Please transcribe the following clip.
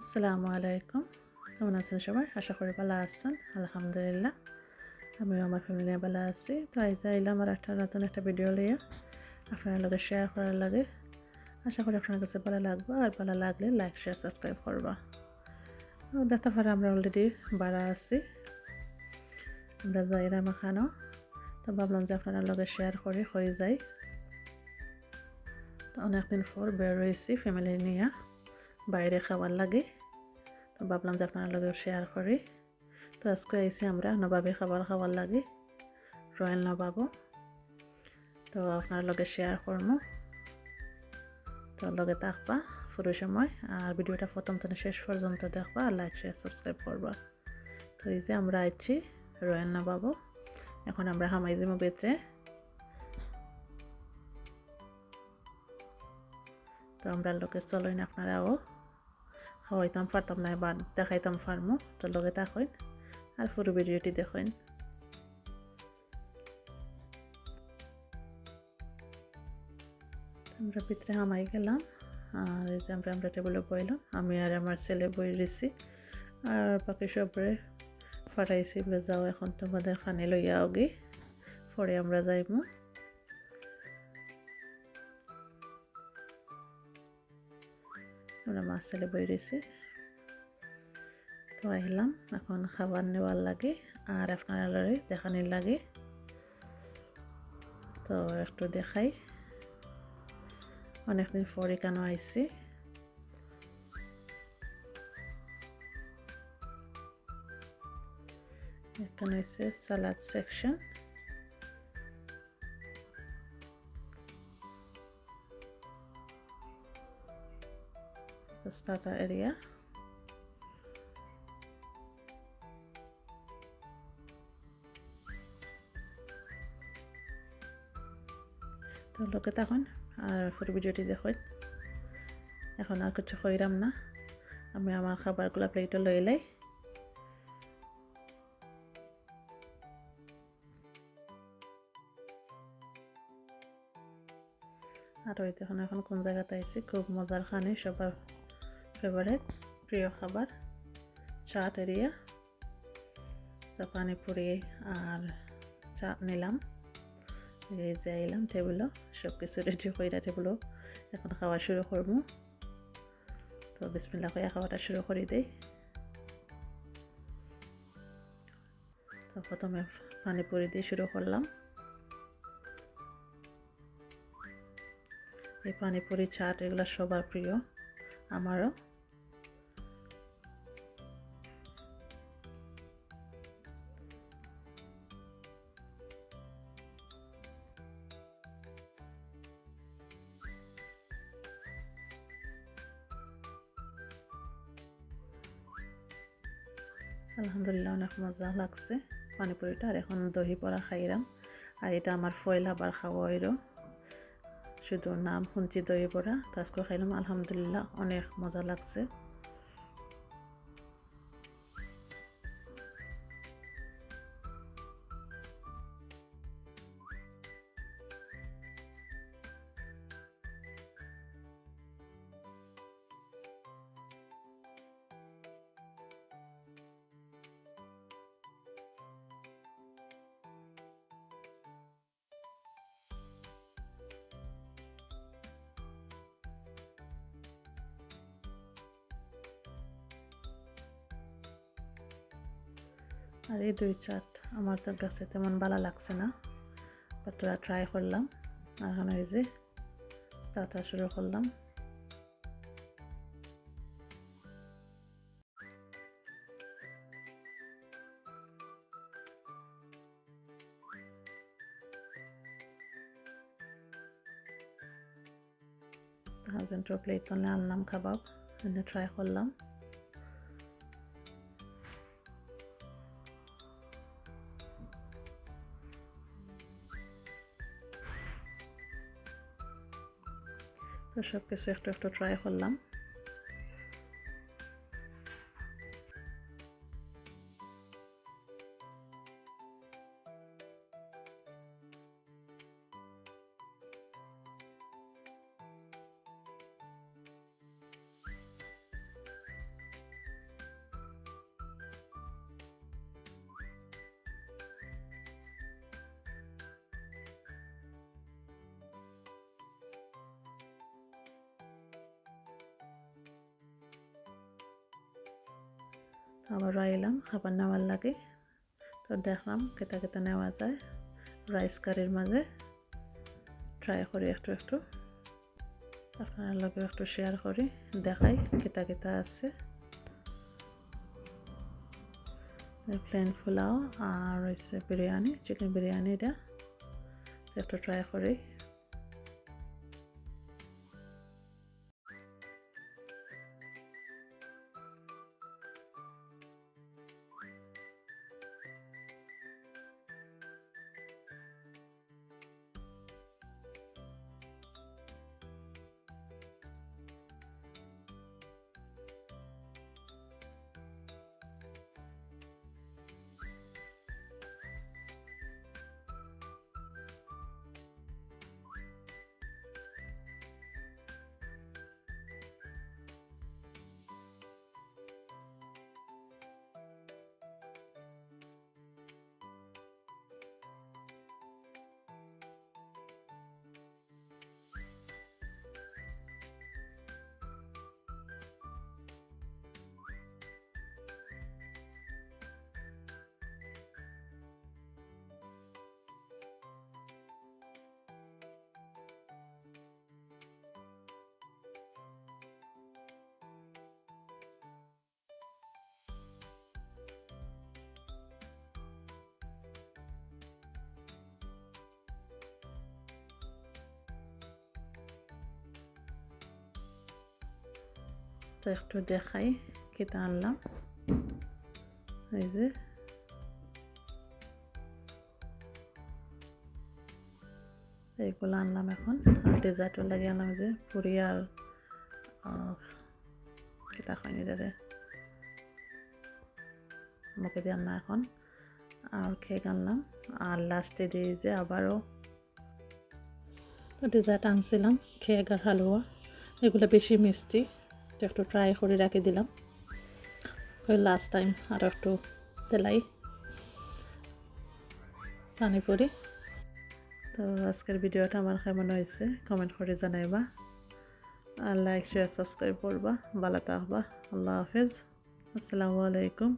আসসালামু আলাইকুম। কেমন আছেন সবাই? আশা করি ভালো আছেন। আলহামদুলিল্লাহ, আমিও আমার ফ্যামিলি ভালো আছি। তো আজ আইলাম আমার একটা নতুন একটা ভিডিও লিয়ে আপনার লগে শেয়ার করার লাগে। আশা করি আপনার কাছে ভালো লাগবে। আর ভালো লাগলে লাইক শেয়ার সাবস্ক্রাইব করবা। দেখতে পারে আমরা অলরেডি বাড়া আছি। আমরা যাইরা মাখানো তো ভাবলাম যে আপনারা লগে শেয়ার করে, হয়ে যায়। তো অনেকদিন পর বের রয়েছি ফ্যামিলি নিয়ে। বাইরে খাবার লাগে। তো ভাবলাম যে আপনার লগে শেয়ার করি। তো আজকে আইসি আমরা নবাবে খাবার খাবার লাগে রয়্যাল নবাবও। তো আপনার লগে শেয়ার করব তো লগে থাকবা পুরো সময়। আর ভিডিওটা প্রথম থেকে শেষ পর্যন্ত দেখবা আর লাইক শেয়ার সাবস্ক্রাইব করবা। তো এই যে আমরা আইছি রয়্যাল নবাবও। এখন আমরা হামাইজিমো বেতরে তো আমরা লোকে চলইন আপনারাও। খাওয়াইতাম পারতাম না বা দেখাইতাম ফার্মো তো লগে থাকুন আর পুরো ভিডিওটি দেখুন আমরা ভিতরে হামাই গেলাম, আর এই যে আমরা আমরা টেবিলে বইলাম, আমি আর আমার ছেলে বই দিছি। আর বাকি সবরে ফাটাইছি যাও এখন তোমাদের খানে লইয়া ওগে পরে আমরা যাইমু। আমরা মাছ ছেলে বই রয়েছি তো আহিলাম এখন খাবার নেওয়ার লাগে, আর আপনারা দেখানির লাগে। তো একটু দেখাই। অনেকদিন পরে কেন আইসি এখানে হয়েছে salad section the starter area তো লোকে তখন, আর পুরো ভিডিওটি দেখুন। এখন আর কিছু কইরাম না। আমি আমার খাবারগুলো প্লেটে লই লাই। আর ওই তখন এখন কোন জায়গাতে আইছি, খুব মজার খানে সবার ফেভারেট প্রিয় খাবার চাট এরিয়া তো পানিপুরি আর চাট নিলাম। যে এলাম টেবিলও সব কিছু রেডি করে টেবিলও এখন খাওয়া শুরু করব। তো বিসমিল্লা করে খাওয়াটা শুরু করে দেই। তো প্রথমে পানিপুরি দিয়ে শুরু করলাম। এই পানিপুরি চাট এগুলো সবার প্রিয়। আমারও আলহামদুলিল্লাহ অনেক মজা লাগছে। পানিপুরিটা আর এখন দহি পড়া খাইলাম আর এটা আমার ফয়লা আবার খাওয়া শুধু নাম শুনছি দই পড়া তো খাইলাম আলহামদুলিল্লাহ অনেক মজা লাগছে। আর এই দুই চাট আমার তো কাছে তেমন ভালো লাগছে না বাট ট্রাই করলাম। এখন এই যে স্টার্টার শুরু করলাম। হাজবেন্ডের প্লেট তো আনলাম কাবাব এনে ট্রাই করলাম। তো সব কিছু একটু একটু ট্রাই করলাম। আবারও আইলাম খাবার নেওয়ার লাগে। তো দেখলাম কেতা কেতা নেওয়া যায় রাইস কারির মাঝে। ট্রাই করি একটু একটু। আপনার লগে একটু শেয়ার করি, দেখাই কেতা কেতা আছে। প্লেন পোলাও আর হচ্ছে বিরিয়ানি চিকেন বিরিয়ানি এটা একটু ট্রাই করি। তো একটু দেখাই কেটে আনলাম এই যে এইগুলো আনলাম এখন আর ডেজার্টও লাগিয়ে আনলাম যে পুরি আর কেটা খাইনি দাদা মুখে দিয়ে আনলাম এখন আর কেক আনলাম আর লাস্টে দিয়ে যে আবারও ডেজার্ট আনছিলাম কেক আর হালুয়া এগুলো বেশি মিষ্টি তো একটু ট্রাই করে রাখি দিলাম। লাস্ট টাইম আর একটু তেলাই পানিপুরি তো আজকের ভিডিওটা আমার কেমন হয়েছে কমেন্ট করে জানাইবা। আর লাইক শেয়ার সাবস্ক্রাইব করবা। ভালো থাকবা। আল্লাহ হাফেজ। আসসালামু আলাইকুম।